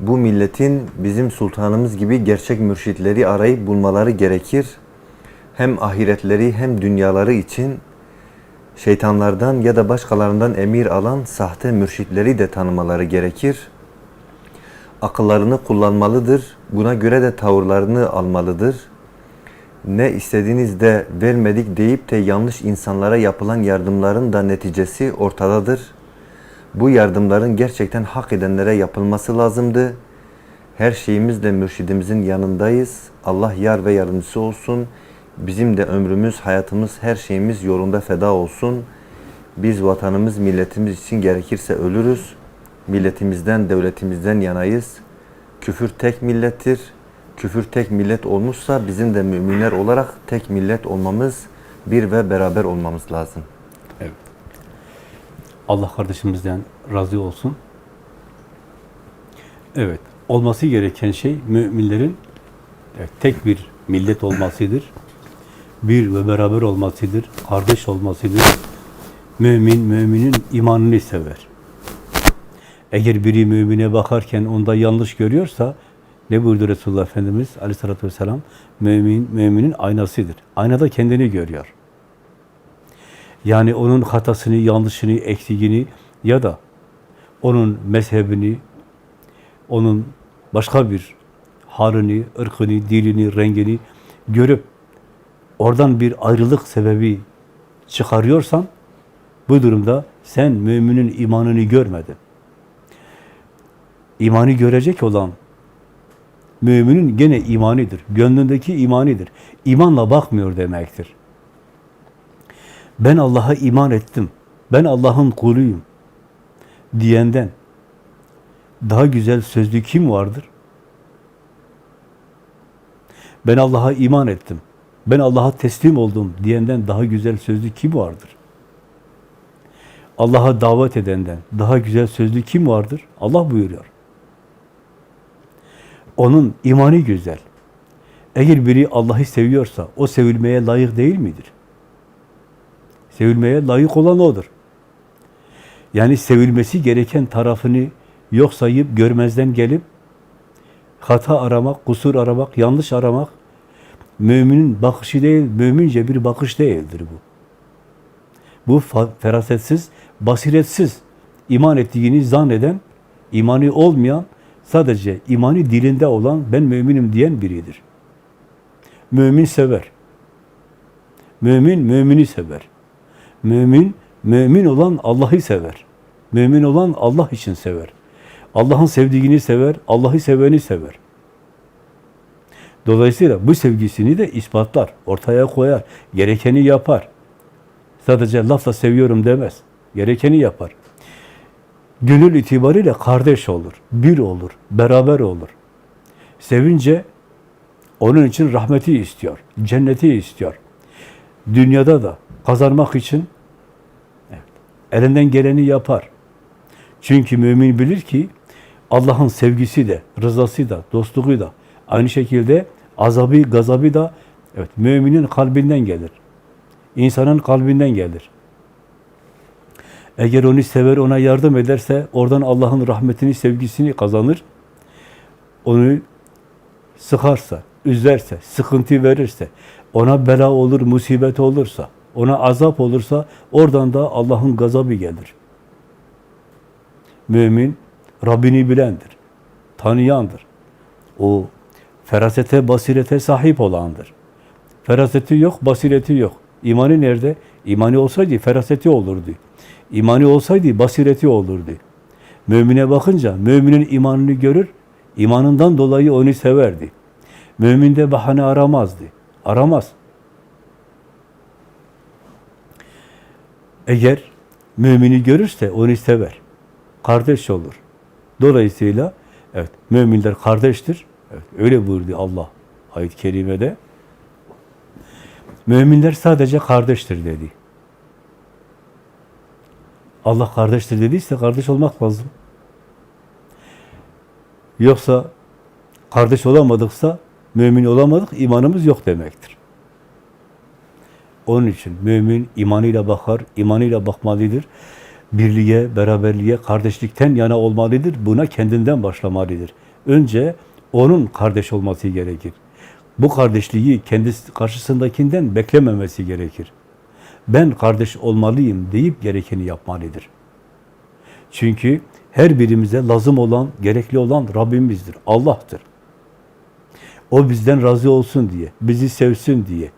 Bu milletin bizim sultanımız gibi gerçek mürşitleri arayıp bulmaları gerekir. Hem ahiretleri hem dünyaları için şeytanlardan ya da başkalarından emir alan sahte mürşitleri de tanımaları gerekir. Akıllarını kullanmalıdır. Buna göre de tavırlarını almalıdır. Ne istediğinizde vermedik deyip de yanlış insanlara yapılan yardımların da neticesi ortadadır. Bu yardımların gerçekten hak edenlere yapılması lazımdı. Her şeyimizle mürşidimizin yanındayız. Allah yar ve yardımcısı olsun. Bizim de ömrümüz, hayatımız, her şeyimiz yolunda feda olsun. Biz vatanımız, milletimiz için gerekirse ölürüz. Milletimizden, devletimizden yanayız. Küfür tek millettir. Küfür tek millet olmuşsa bizim de müminler olarak tek millet olmamız, bir ve beraber olmamız lazım. Allah kardeşimizden razı olsun. Evet, olması gereken şey müminlerin evet, tek bir millet olmasıdır. Bir ve beraber olmasıdır, kardeş olmasıdır. Mümin, müminin imanını sever. Eğer biri mümine bakarken onda yanlış görüyorsa, ne buyurdu Resulullah Efendimiz aleyhissalatü vesselam? Mümin, müminin aynasıdır. Aynada kendini görüyor. Yani onun hatasını, yanlışını, eksiğini ya da onun mezhebini, onun başka bir halini, ırkını, dilini, rengini görüp oradan bir ayrılık sebebi çıkarıyorsan bu durumda sen müminin imanını görmedin. İmanı görecek olan müminin gene imanidir. Gönlündeki imanidir. İmanla bakmıyor demektir. Ben Allah'a iman ettim. Ben Allah'ın kuluyum. Diyenden daha güzel sözlü kim vardır? Ben Allah'a iman ettim. Ben Allah'a teslim oldum diyenden daha güzel sözlü kim vardır? Allah'a davet edenden daha güzel sözlü kim vardır? Allah buyuruyor. Onun imanı güzel. Eğer biri Allah'ı seviyorsa o sevilmeye layık değil midir? Sevilmeye layık olan odur. Yani sevilmesi gereken tarafını yok sayıp görmezden gelip hata aramak, kusur aramak, yanlış aramak müminin bakışı değil, mümince bir bakış değildir bu. Bu ferasetsiz, basiretsiz, iman ettiğini zanneden, imanı olmayan, sadece imanı dilinde olan ben müminim diyen biridir. Mümin sever. Mümin, mümini sever. Mümin, mümin olan Allah'ı sever. Mümin olan Allah için sever. Allah'ın sevdiğini sever, Allah'ı seveni sever. Dolayısıyla bu sevgisini de ispatlar, ortaya koyar, gerekeni yapar. Sadece lafla seviyorum demez, gerekeni yapar. Gönül itibariyle kardeş olur, bir olur, beraber olur. Sevince onun için rahmeti istiyor, cenneti istiyor. Dünyada da kazanmak için elinden geleni yapar. Çünkü mümin bilir ki Allah'ın sevgisi de, rızası da, dostluğu da aynı şekilde azabı, gazabı da evet müminin kalbinden gelir. İnsanın kalbinden gelir. Eğer onu sever, ona yardım ederse oradan Allah'ın rahmetini, sevgisini kazanır. Onu sıkarsa, üzerse, sıkıntı verirse, ona bela olur, musibet olursa, ona azap olursa oradan da Allah'ın gazabı gelir. Mümin Rabbini bilendir, tanıyandır. O ferasete, basirete sahip olandır. Feraseti yok, basireti yok. İmanı nerede? İmanı olsaydı feraseti olurdu. İmanı olsaydı basireti olurdu. Mümine bakınca müminin imanını görür, imanından dolayı onu severdi. Mümin de bahane aramazdı. Aramaz. Eğer mümini görürse onu sever. Kardeş olur. Dolayısıyla evet müminler kardeştir. Evet, öyle buyurdu Allah ayet-i kerimede. Müminler sadece kardeştir dedi. Allah kardeştir dediyse kardeş olmak lazım. Yoksa kardeş olamadıksa mümin olamadık, imanımız yok demektir. Onun için mümin imanıyla bakar, imanıyla bakmalıdır. birliğe, beraberliğe, kardeşlikten yana olmalıdır. Buna kendinden başlamalıdır. Önce onun kardeş olması gerekir. Bu kardeşliği kendisi karşısındakinden beklememesi gerekir. Ben kardeş olmalıyım deyip gerekeni yapmalıdır. Çünkü her birimize lazım olan, gerekli olan Rabbimizdir, Allah'tır. O bizden razı olsun diye, bizi sevsin diye,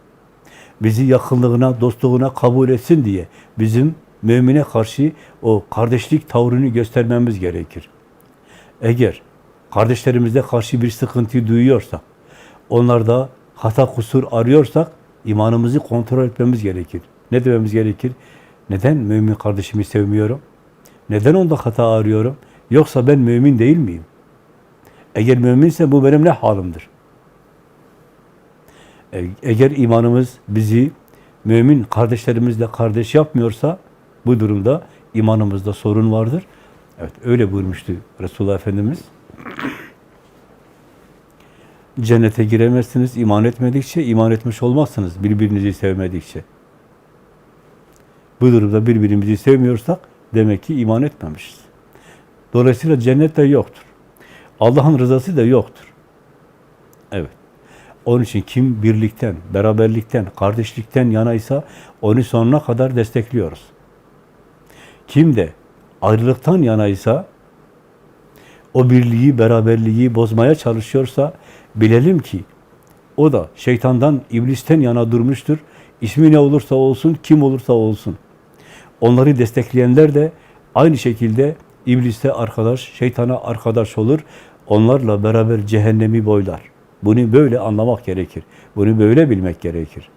bizi yakınlığına, dostluğuna kabul etsin diye bizim mümine karşı o kardeşlik tavrını göstermemiz gerekir. Eğer kardeşlerimize karşı bir sıkıntı duyuyorsak, onlarda hata kusur arıyorsak imanımızı kontrol etmemiz gerekir. Ne dememiz gerekir? Neden mümin kardeşimi sevmiyorum? Neden onda hata arıyorum? Yoksa ben mümin değil miyim? Eğer müminse bu benim ne halimdir? E- Eğer imanımız bizi mümin kardeşlerimizle kardeş yapmıyorsa bu durumda imanımızda sorun vardır. Evet öyle buyurmuştu Resulullah Efendimiz. Cennete giremezsiniz iman etmedikçe, iman etmiş olmazsınız birbirinizi sevmedikçe. Bu durumda birbirimizi sevmiyorsak demek ki iman etmemişiz. Dolayısıyla cennet de yoktur. Allah'ın rızası da yoktur. Evet. Onun için kim birlikten, beraberlikten, kardeşlikten yanaysa onu sonuna kadar destekliyoruz. Kim de ayrılıktan yanaysa, o birliği, beraberliği bozmaya çalışıyorsa bilelim ki o da şeytandan, iblisten yana durmuştur. İsmi ne olursa olsun, kim olursa olsun. Onları destekleyenler de aynı şekilde ibliste arkadaş, şeytana arkadaş olur. Onlarla beraber cehennemi boylar. Bunu böyle anlamak gerekir. Bunu böyle bilmek gerekir.